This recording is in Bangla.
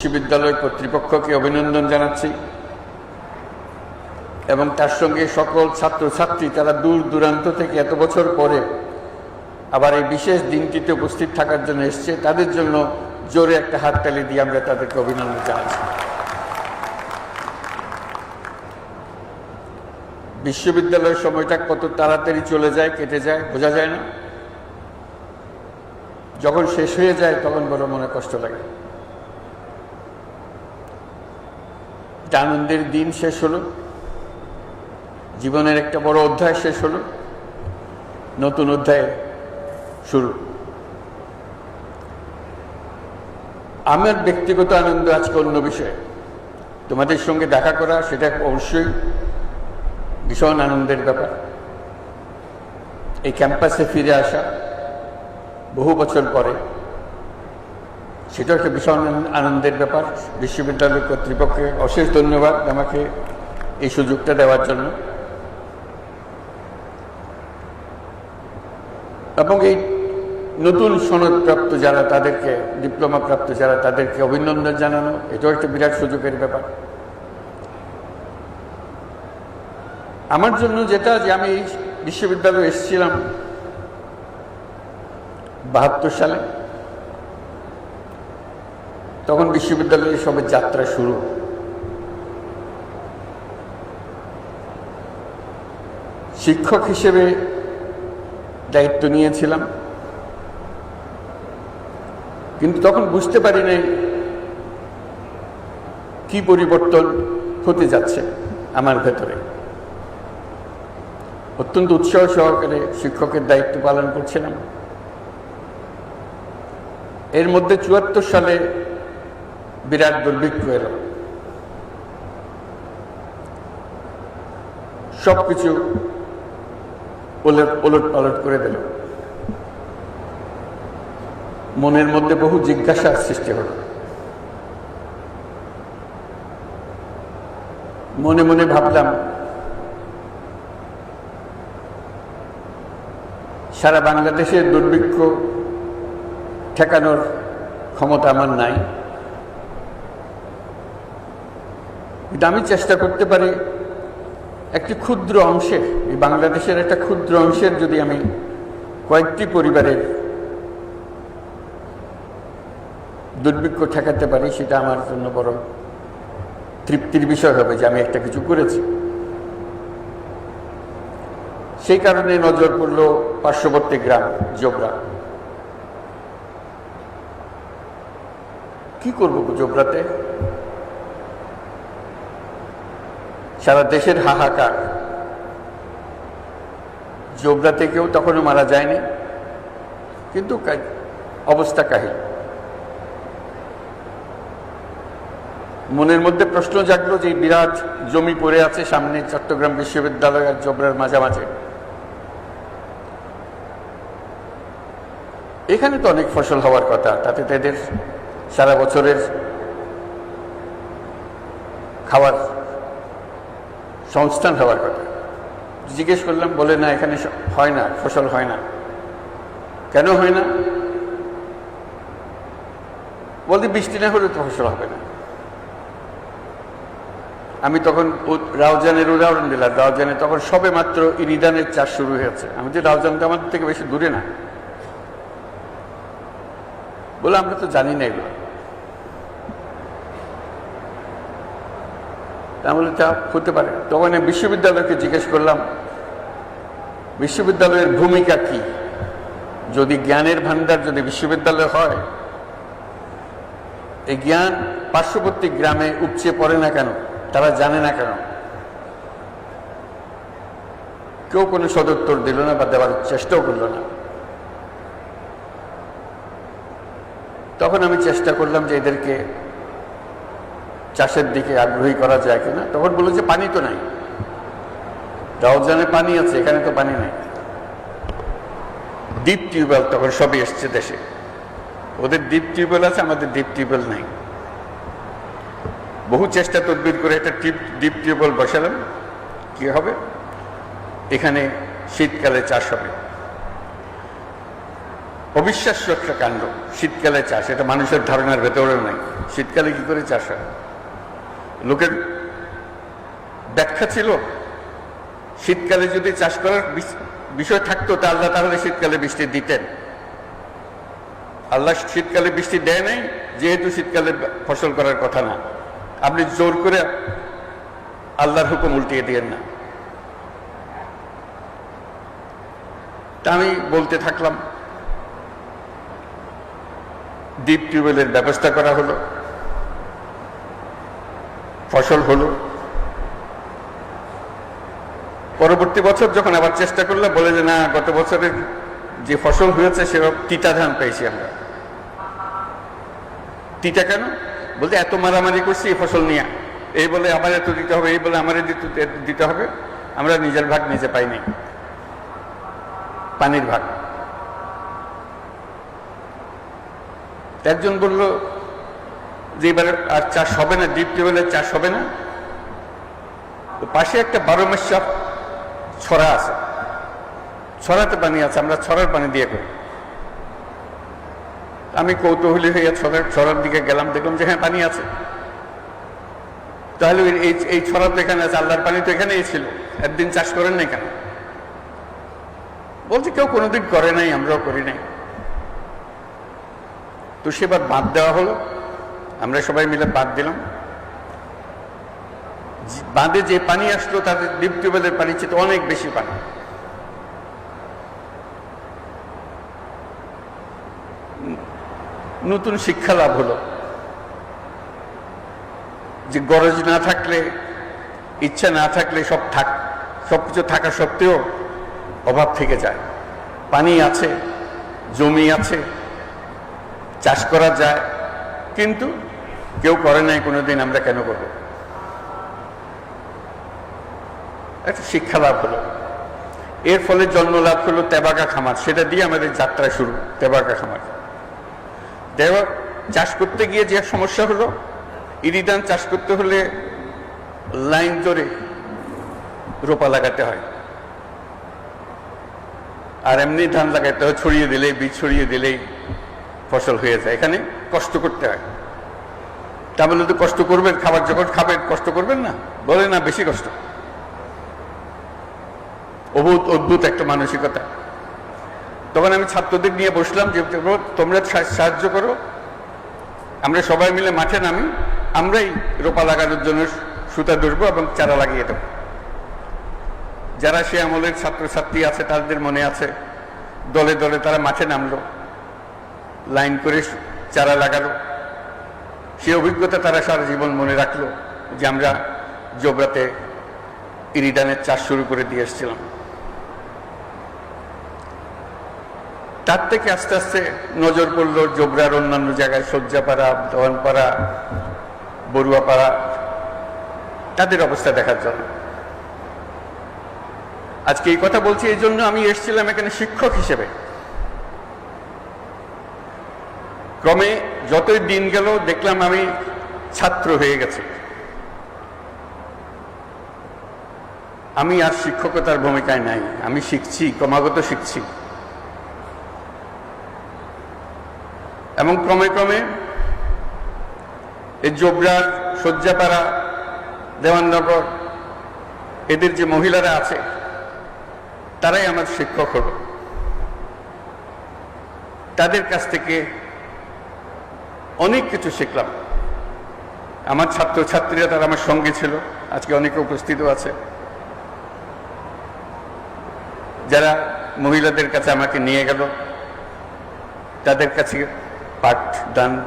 বিশ্ববিদ্যালয় কর্তৃপক্ষকে অভিনন্দন জানাচ্ছি। এবং তার সঙ্গে সকল ছাত্রছাত্রী তারা দূর দূরান্ত থেকে এত বছর পরে আবার এই বিশেষ দিনটিতে উপস্থিত থাকার জন্য এসছে। তাদের জন্য জোরে একটা হাততালি দিয়ে আমরা তাদেরকে অভিনন্দন জানাচ্ছি। বিশ্ববিদ্যালয়ের সময়টা কত তাড়াতাড়ি চলে যায়, কেটে যায়, বোঝা যায় না? যখন শেষ হয়ে যায়, তখন বড় মনে কষ্ট লাগে। একটা আনন্দের দিন শেষ হলো। জীবনের একটা বড় অধ্যায় শেষ হলো। নতুন অধ্যায় শুরু। আমার ব্যক্তিগত আনন্দ আজকে অন্য বিষয়ে। তোমাদের সঙ্গে দেখা করা সেটা অবশ্যই ভীষণ আনন্দের ব্যাপার। এই ক্যাম্পাসে ফিরে আসা বহু বছর পরে সেটা একটা ভীষণ আনন্দের ব্যাপার। বিশ্ববিদ্যালয় কর্তৃপক্ষকে অশেষ ধন্যবাদ আমাকে এই সুযোগটা দেওয়ার জন্য। এবং এই নতুন সনদপ্রাপ্ত যারা তাদেরকে ডিপ্লোমা প্রাপ্ত যারা তাদেরকে অভিনন্দন জানানো, এটাও একটা বিরাট সুযোগের ব্যাপার। আমার জন্য যেটা যে আমি বিশ্ববিদ্যালয়ে এসেছিলাম বাহাত্তর সালে। তখন বিশ্ববিদ্যালয়ের সবে যাত্রা শুরু। শিক্ষক হিসেবে দায়িত্ব নিয়েছিলাম। কিন্তু তখন বুঝতে পারি নাই কি পরিবর্তন হতে যাচ্ছে আমার ভেতরে। অত্যন্ত উৎসাহ সহকারে শিক্ষকের দায়িত্ব পালন করছিলাম। এর মধ্যে চুয়াত্তর সালে বিরাট দুর্ভিক্ষ এলো। সবকিছু ওলট পালট করে দিল। মনের মধ্যে বহু জিজ্ঞাসার সৃষ্টি হল। মনে মনে ভাবলাম, সারা বাংলাদেশের দুর্ভিক্ষ ঠেকানোর ক্ষমতা আমার নাই। আমি চেষ্টা করতে পারি। একটি ক্ষুদ্র অংশের, এই বাংলাদেশের একটা ক্ষুদ্র অংশের যদি আমি কয়েকটি পরিবারের দুর্ভিক্ষ ঠেকাতে পারি, সেটা আমার জন্য বড় তৃপ্তির বিষয় হবে যে আমি একটা কিছু করেছি। সেই কারণে নজর পড়ল পার্শ্ববর্তী গ্রাম, জোবরা। কি করব জোবরাতে? সারা দেশের হাহাকার। জোবরাতে কেউ তখনও মারা যায়নি, কিন্তু অবস্থা কাহিল। মনের মধ্যে প্রশ্ন জাগলো যে বিরাট জমি পড়ে আছে সামনে চট্টগ্রাম বিশ্ববিদ্যালয় আর জোবরার মাঝামাঝি। এখানে তো অনেক ফসল হওয়ার কথা, তাতে তাদের সারা বছরের খাওয়ার সংস্থান হওয়ার কথা। জিজ্ঞেস করলাম, বলে, না, এখানে হয় না, ফসল হয় না। কেন হয় না? বলতে, বৃষ্টি না হলে তো ফসল হবে না। আমি তখন রাউজানের উদাহরণ দিলাম। রাউজানে তখন সবে মাত্র ইরিদানের চাষ শুরু হয়েছে। আমি যে রাউজান তো আমাদের থেকে বেশি দূরে না। বলে, আমরা তো জানি না এগুলো। তাহলে তা হতে পারে। তখন বিশ্ববিদ্যালয়কে জিজ্ঞেস করলাম, বিশ্ববিদ্যালয়ের ভূমিকা কি? যদি জ্ঞানের ভান্ডার যদি বিশ্ববিদ্যালয় হয়, এই জ্ঞান পার্শ্ববর্তী গ্রামে উপচে পড়ে না কেন? তারা জানে না কেন? কেউ কোনো সদুত্তর দিল না বা দেওয়ার চেষ্টাও করল না। তখন আমি চেষ্টা করলাম যে এদেরকে চাষের দিকে আগ্রহী করা যায় কিনা? তখন বলল যে পানি তো নাই। রাউজানে পানি আছে, এখানে তো পানি নেই। ডিপ টিউবওয়েল তখন সবই এসছে দেশে। ওদের ডিপ টিউবওয়েল আছে, আমাদের ডিপ টিউবওয়েল নাই। বহু চেষ্টা তদবির করে একটা টিপ, ডিপ টিউবওয়েল বসালাম। কি হবে? এখানে শীতকালে চাষ হবে। অবিশ্বাস্য একটা কাণ্ড, শীতকালে চাষ। এটা মানুষের ধারণার ভেতরেও নাই। শীতকালে কি করে চাষ হয়? লোকের ব্যাখ্যা ছিল, শীতকালে যদি চাষ করার বিষয় থাকতো, তা আল্লাহ তাহলে শীতকালে বৃষ্টি দিতেন। আল্লাহ শীতকালে বৃষ্টি দেয় নাই, যেহেতু শীতকালে ফসল করার কথা না। আপনি জোর করে আল্লাহর হুকুম উল্টিয়ে দিয়েন না। তা আমি বলতে থাকলাম ডিপ টিউবওয়েলের ব্যবস্থা করা হলো। ফসল হলো। পরবর্তী বছর যখন আবার চেষ্টা করলে, বলে যে না, গত বছরের যে ফসল হয়েছে সেরকম তিতা ধান পেয়েছি আমরা। তিতা কেন? বলতে এত মারামারি করছি এই ফসল নিয়ে। এই বলে আমার এত দিতে হবে, এই বলে আমার দিতে হবে। আমরা নিজের ভাগ নিজে পাইনি। পানির ভাগ। একজন বলল যে এবারে আর চাষ হবে না ডিপ টিউবওয়েলের চাষ হবে না। তো পাশে একটা বারো মাসা ছড়া আছে। ছড়াতে পানি আছে, আমরা ছড়ার পানি দিয়ে করি। আমি কৌতূহলী হয়ে ছড়ার ছড়ার দিকে গেলাম, দেখলাম যে হ্যাঁ পানি আছে। তাহলে এই এই ছড়া তো এখানে আছে, আল্লাহর পানি তো এখানেই ছিল। একদিন চাষ করেন নাই কেন? বলছে, কেউ কোনোদিন করে নাই, আমরাও করি নাই। তো সেবার বাদ দেওয়া হলো। আমরা সবাই মিলে বাদ দিলাম। বাঁধে যে পানি আসলো তাদের ডিপ টিউবওয়েলের পানি চেয়ে অনেক বেশি পানি। নতুন শিক্ষা লাভ হলো। যে গরজ না থাকলে, ইচ্ছা না থাকলে সব থাক, সব কিছু থাকা সত্ত্বেও অভাব থেকে যায়। পানি আছে, জমি আছে, চাষ করা যায়, কিন্তু কেউ করে নাই, কোনোদিন আমরা কেন করব? একটা শিক্ষা লাভ হলো। এর ফলে জন্ম লাভ হলো তেবাকা খামার। সেটা দিয়ে আমাদের যাত্রা শুরু তেবাকা খামার। দেওয়া চাষ করতে গিয়ে যে সমস্যা হলো ইরিধান চাষ করতে হলে লাইন ধরে রোপা লাগাতে হয়। আর এমনি ধান লাগাতে হয়, ছড়িয়ে দিলেই, বীজ ছড়িয়ে দিলেই ফসল হয়ে যায়। এখানে কষ্ট করতে হয়। তা তো কষ্ট করবেন, খাবার যখন খাবেন, কষ্ট করবেন না? বলে না, বেশি কষ্ট। অভূত, অদ্ভুত একটা মানসিকতা। তখন আমি ছাত্রদের নিয়ে বসলাম যে, তোমরা সাহায্য করো। আমরা সবাই মিলে মাঠে নামি। আমরাই রোপা লাগানোর জন্য সুতা ধরবো এবং চারা লাগিয়ে দেবো। যারা সে আমলের ছাত্রছাত্রী আছে, তাদের মনে আছে, দলে দলে তারা মাঠে নামলো। লাইন করে চারা লাগালো। সে অভিজ্ঞতা তারা সারা জীবন মনে রাখল যে আমরা জোবরাতে ইরিডানের চাষ শুরু করে দিয়ে এসেছিলাম। তার থেকে আস্তে আস্তে নজর পড়ল জোবরার অন্যান্য জায়গায় শয্যাপাড়া দেওয়ানপাড়া বড়ুয়াপাড়া, তাদের অবস্থা দেখার জন্য। আজকে এই কথা বলছি এই জন্য আমি এসেছিলাম এখানে শিক্ষক হিসেবে। ক্রমে যতই দিন গেল, দেখলাম আমি ছাত্র হয়ে গেছে। আমি আর শিক্ষকতার ভূমিকায় নাই। আমি শিখছি, ক্রমাগত শিখছি। এবং ক্রমে ক্রমে এই জোবরার শয্যাপাড়া, দেওয়াননগর, এদের যে মহিলারা আছে, তারাই আমার শিক্ষক হলো। তাদের কাছ থেকে অনেক কিছু শিখলাম। আমার ছাত্রছাত্রীরা তারা আমার সঙ্গে ছিল, আজকে অনেকে উপস্থিত আছে। যারা মহিলাদের কাছে আমাকে নিয়ে গেল, তাদের কাছে পাঠদান